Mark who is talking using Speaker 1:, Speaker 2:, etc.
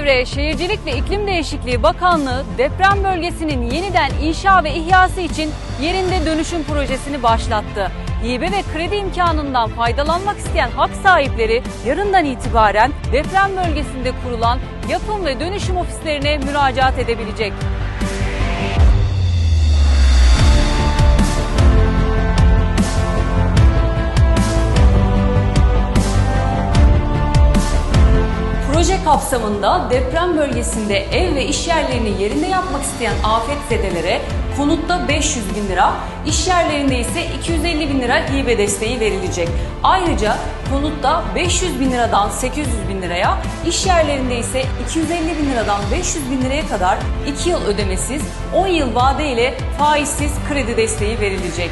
Speaker 1: Çevre, Şehircilik ve İklim Değişikliği Bakanlığı deprem bölgesinin yeniden inşa ve ihyası için yerinde dönüşüm projesini başlattı. Hibe ve kredi imkanından faydalanmak isteyen hak sahipleri yarından itibaren deprem bölgesinde kurulan yapım ve dönüşüm ofislerine müracaat edebilecek. Proje kapsamında deprem bölgesinde ev ve iş yerlerini yerinde yapmak isteyen afetzedelere konutta 500 bin lira, iş yerlerinde ise 250 bin lira hibe desteği verilecek. Ayrıca konutta 500 bin liradan 800 bin liraya, iş yerlerinde ise 250 bin liradan 500 bin liraya kadar 2 yıl ödemesiz, 10 yıl vade ile faizsiz kredi desteği verilecek.